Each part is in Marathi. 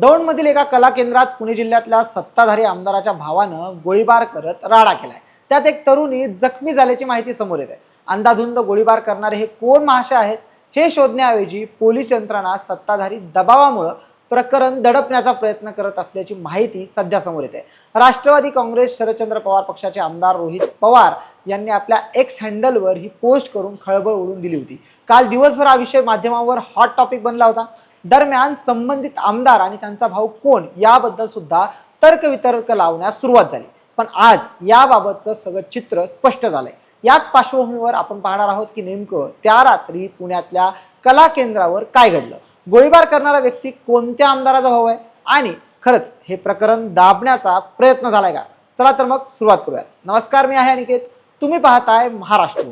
दौंडमधील एका कला केंद्रात पुणे जिल्ह्यातल्या सत्ताधारी आमदाराच्या भावानं गोळीबार करत राडा केलाय. त्यात एक तरुणी जखमी झाल्याची माहिती समोर येत. आहे अंधाधुंद गोळीबार करणारे हे कोण महाशय आहेत? हे शोधण्याऐवजी पोलीस यंत्रणा सत्ताधारी दबावामुळं प्रकरण दडपण्याचा प्रयत्न करत असल्याची माहिती सध्या समोर येते. राष्ट्रवादी काँग्रेस शरदचंद्र पवार पक्षाचे आमदार रोहित पवार यांनी आपल्या एक्स हँडलवर ही पोस्ट करून खळबळ उडून दिली होती. काल दिवसभर हा विषय माध्यमावर हॉट टॉपिक बनला होता. दरम्यान संबंधित आमदार आणि त्यांचा भाऊ कोण याबद्दल सुद्धा तर्कवितर्क लावण्यास सुरुवात झाली. पण आज याबाबतचं सगळं चित्र स्पष्ट झालंय. याच पार्श्वभूमीवर आपण पाहणार आहोत की नेमकं त्या रात्री पुण्यातल्या कला केंद्रावर काय घडलं? गोळीबार करणारा व्यक्ती कोणत्या आमदाराचा भाऊ आहे? आणि खरंच हे प्रकरण दाबण्याचा प्रयत्न झालाय का? चला तर मग सुरुवात करूयात. नमस्कार मी आहे अनिकेत. तुम्ही पाहताय महाराष्ट्र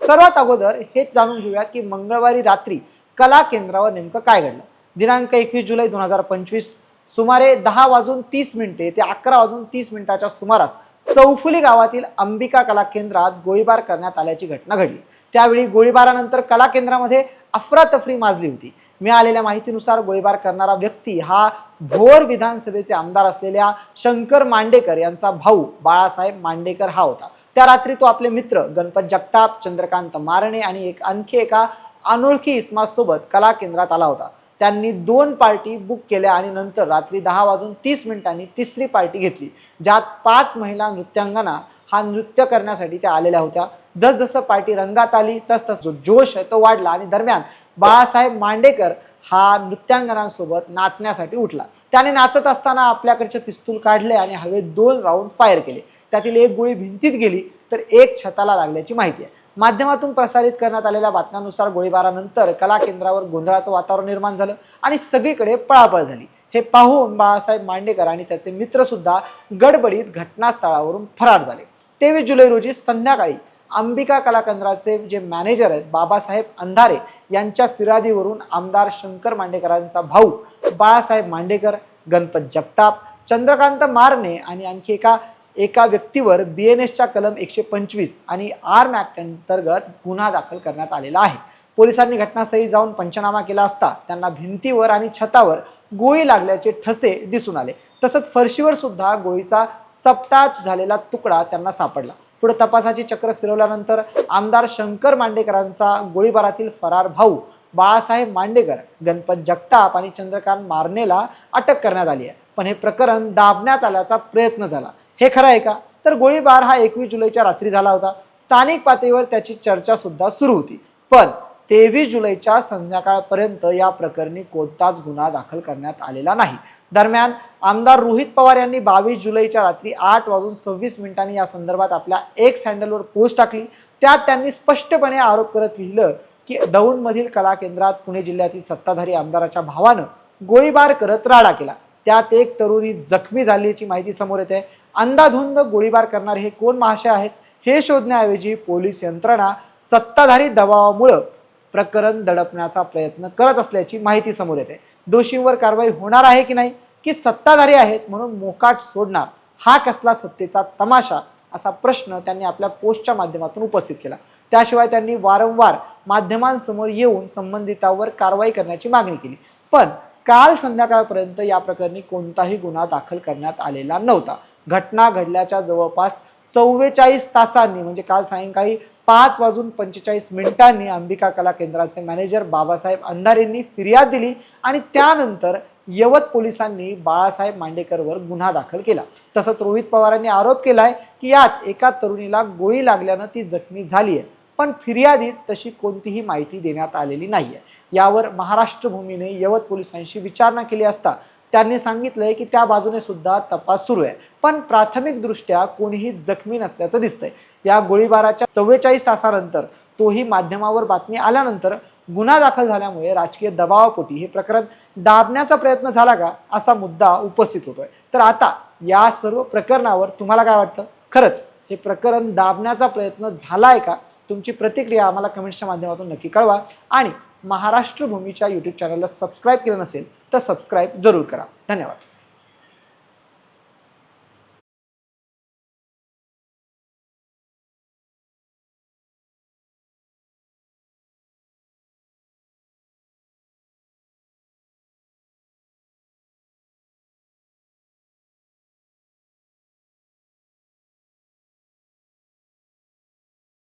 सर्वात अगोदर हेच जाणून घेऊयात की मंगळवारी रात्री कला केंद्रावर नेमकं काय घडलं? दिनांक एकवीस जुलै दोन हजार पंचवीस सुमारे दहा वाजून तीस मिनिटे ते अकरा वाजून तीस मिनिटाच्या सुमारास चौफुली गावातील अंबिका कला केंद्रात गोळीबार करण्यात आल्याची घटना घडली. त्यावेळी गोळीबारानंतर कला केंद्रामध्ये अफरातफरी माजली होती. मिळालेल्या माहितीनुसार गोळीबार करणारा व्यक्ती हा भोर विधानसभेचे आमदार असलेल्या शंकर मांडेकर यांचा भाऊ बाळासाहेब मांडेकर हा होता. त्या रात्री तो आपले मित्र गणपत जगताप चंद्रकांत मारणे आणि एक आणखी एका अनोळखी इस्मासोबत कला केंद्रात आला होता. त्यांनी दोन पार्टी बुक केल्या आणि नंतर रात्री दहा वाजून तीस मिनिटांनी तिसरी पार्टी घेतली ज्यात पाच महिला नृत्यांगना हा नृत्य करण्यासाठी त्या आलेल्या होत्या. जसजसं पार्टी रंगात आली तस तस जो जोश आहे तो वाढला आणि दरम्यान बाळासाहेब मांडेकर हा नृत्यांगनांसोबत नाचण्यासाठी उठला. त्याने नाचत असताना आपल्याकडचे पिस्तूल काढले आणि हवेत दोन राऊंड फायर केले. त्यातील एक गोळी भिंतीत गेली तर एक छताला लागल्याची माहिती आहे. माध्यमातून प्रसारित करण्यात आलेल्या बातम्यानुसार गोळीबारानंतर कला केंद्रावर गोंधळाचं वातावरण निर्माण झालं आणि सगळीकडे पळापळ झाली. हे पाहून बाळासाहेब मांडेकर आणि त्याचे मित्र सुद्धा गडबडीत घटनास्थळावरून फरार झाले. तेवीस जुलै रोजी संध्याकाळी अंबिका कला केंद्राचे जे मॅनेजर आहेत बाबासाहेब अंधारे यांच्या फिरादीवरून आमदार शंकर मांडेकरांचा भाऊ बाळासाहेब मांडेकर गणपत जगताप चंद्रकांत मारणे आणि आणखी एका एका व्यक्तीवर बी एन एसच्या कलम एकशे पंचवीस आणि आर्म ॲक्ट अंतर्गत गुन्हा दाखल करण्यात आलेला आहे. पोलिसांनी घटनास्थळी जाऊन पंचनामा केला असता त्यांना भिंतीवर आणि छतावर गोळी लागल्याचे ठसे दिसून आले. तसंच फरशीवर सुद्धा गोळीचा चपटात झालेला तुकडा त्यांना सापडला. पुढे तपासाची चक्र फिरवल्यानंतर आमदार शंकर मांडेकरांचा गोळीबारातील फरार भाऊ बाळासाहेब मांडेकर गणपत जगताप आणि चंद्रकांत मारनेला अटक करण्यात आली आहे. पण हे प्रकरण दाबण्यात आल्याचा प्रयत्न झाला. हे खरं आहे का? तर गोळीबार हा एकवीस जुलैच्या रात्री झाला होता. स्थानिक पातळीवर त्याची चर्चा सुद्धा सुरू होती. पण तेवीस जुलैच्या संध्याकाळपर्यंत या प्रकरणी कोणताच गुन्हा दाखल करण्यात आलेला नाही. दरम्यान आमदार रोहित पवार यांनी बावीस जुलैच्या रात्री आठ वाजून सव्वीस मिनिटांनी या संदर्भात आपल्या एक्स हँडलवर पोस्ट टाकली. त्यात त्यांनी स्पष्टपणे आरोप करत लिहिलं की दौंडमधील कला केंद्रात पुणे जिल्ह्यातील सत्ताधारी आमदाराच्या भावानं गोळीबार करत राडा केला. त्यात एक तरुणी जखमी झाल्याची माहिती समोर येते. अंधाधुंद गोळीबार करणारे हे कोण महाशय आहेत? हे शोधण्याऐवजी पोलीस यंत्रणा सत्ताधारी दबावामुळं प्रकरण दडपण्याचा प्रयत्न करत असल्याची माहिती समोर येते. दोषींवर कारवाई होणार आहे की नाही? की सत्ताधारी आहेत म्हणून मोकाट सोडणार? हा कसला सत्तेचा तमाशा? असा प्रश्न त्यांनी आपल्या पोस्टच्या माध्यमातून उपस्थित केला. त्याशिवाय त्यांनी वारंवार माध्यमांसमोर येऊन संबंधितांवर कारवाई करण्याची मागणी केली. पण काल संध्याकाळपर्यंत या प्रकरणी कोणताही गुन्हा दाखल करण्यात आलेला नव्हता. घटना घडल्याच्या जवळपास चव्वेचाळीस तासांनी म्हणजे काल सायंकाळी पाच वाजून पंचेचाळीस मिनिटांनी अंबिका कला केंद्राचे मॅनेजर बाबासाहेब अंधारेंनी फिर्याद दिली आणि त्यानंतर यवत पोलिसांनी बाळासाहेब मांडेकरवर गुन्हा दाखल केला. तसंच रोहित पवारांनी आरोप केलाय की यात एका तरुणीला गोळी लागल्यानं ती जखमी झाली आहे पण फिर्यादीत तशी कोणतीही माहिती देण्यात आलेली नाहीये. यावर महाराष्ट्र भूमीने यवत पोलिसांशी विचारणा केली असता त्यांनी सांगितलंय की त्या बाजूने सुद्धा तपास सुरू आहे. पण प्राथमिकदृष्ट्या कोणीही जखमी नसल्याचं दिसतंय. या गोळीबाराच्या चव्वेचाळीस तासानंतर तोही माध्यमावर बातमी आल्यानंतर गुन्हा दाखल झाल्यामुळे राजकीय दबावापोटी हे प्रकरण दाबण्याचा प्रयत्न झाला का असा मुद्दा उपस्थित होतोय. तर आता या सर्व प्रकरणावर तुम्हाला काय वाटतं? खरंच हे प्रकरण दाबण्याचा प्रयत्न झालाय का? तुमची प्रतिक्रिया आम्हाला कमेंट्सच्या माध्यमातून नक्की कळवा. आणि महाराष्ट्र भूमीच्या यूट्यूब चॅनलला सबस्क्राईब केलं नसेल तर सबस्क्राईब जरूर करा. धन्यवाद.